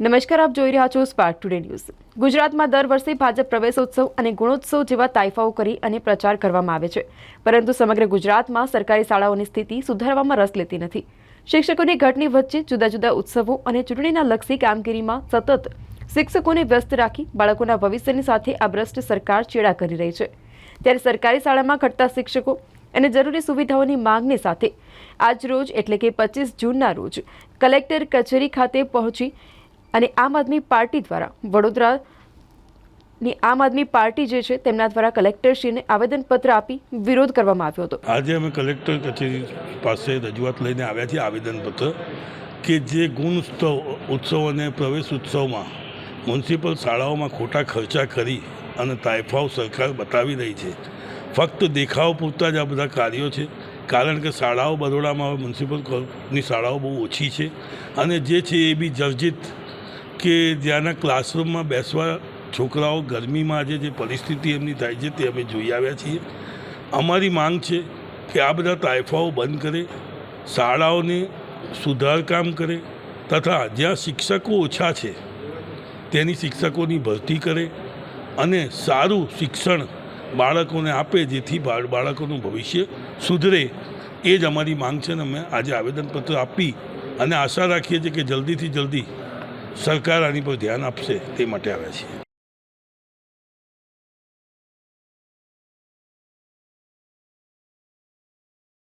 નમસ્કાર, આપ જોઈ રહ્યા છો સ્પાર્ક ટુડે ન્યૂઝ ગુજરાતમાં દર વર્ષે ભાજપ પ્રવેશોત્સવ અને ગુણોત્સવ જેવા તાઇફાઓ કરી અને પ્રચાર કરવામાં આવે છે. પરંતુ સમગ્ર ગુજરાતમાં સરકારી શાળાઓની સ્થિતિ સુધારવામાં રસ લેતી નથી. શિક્ષકોની ઘટની વચ્ચે જુદા જુદા ઉત્સવો અને ચૂંટણીના લક્ષી કામગીરીમાં સતત શિક્ષકોને વ્યસ્ત રાખી બાળકોના ભવિષ્યની સાથે આ ભ્રષ્ટ સરકાર ચેડા કરી રહી છે. ત્યારે સરકારી શાળામાં ઘટતા શિક્ષકો અને જરૂરી સુવિધાઓની માંગની સાથે આજ રોજ એટલે કે પચીસ જૂનના રોજ કલેક્ટર કચેરી ખાતે પહોંચી અને આમ આદમી પાર્ટી દ્વારા, વડોદરાની આમ આદમી પાર્ટી જે છે, તેમના દ્વારા કલેક્ટરશ્રીને આવેદનપત્ર આપી વિરોધ કરવામાં આવ્યો હતો. આજે અમે કલેક્ટર કચેરી પાસે રજૂઆત લઈને આવ્યા છીએ આવેદનપત્ર કે જે ગુણ ઉત્સવ અને પ્રવેશ ઉત્સવમાં મ્યુનિસિપલ શાળાઓમાં ખોટા ખર્ચા કરી અને તાઇફાઓ સરકાર બતાવી રહી છે. ફક્ત દેખાવ પૂરતા જ આ બધા કાર્યો છે, કારણ કે શાળાઓ બરોડામાં હવે મ્યુનિસિપલની શાળાઓ બહુ ઓછી છે અને જે છે એ બી જર્જિત કે જ્યાંના ક્લાસરૂમમાં બેસવા છોકરાઓ ગરમીમાં આજે જે પરિસ્થિતિ એમની થાય છે, તે અમે જોઈ આવ્યા છીએ. અમારી માંગ છે કે આ બધા તાયફાઓ બંધ કરે, શાળાઓને સુધારકામ કરે તથા જ્યાં શિક્ષકો ઓછા છે, તેની શિક્ષકોની ભરતી કરે અને સારું શિક્ષણ બાળકોને આપે જેથી બાળ, બાળકોનું ભવિષ્ય સુધરે. એ જ અમારી માંગ છે ને અમે આજે આવેદનપત્ર આપી અને આશા રાખીએ છીએ કે જલ્દીથી જલ્દી સરકાર આની પર ધ્યાન આપશે તે માટે આવ્યા છીએ.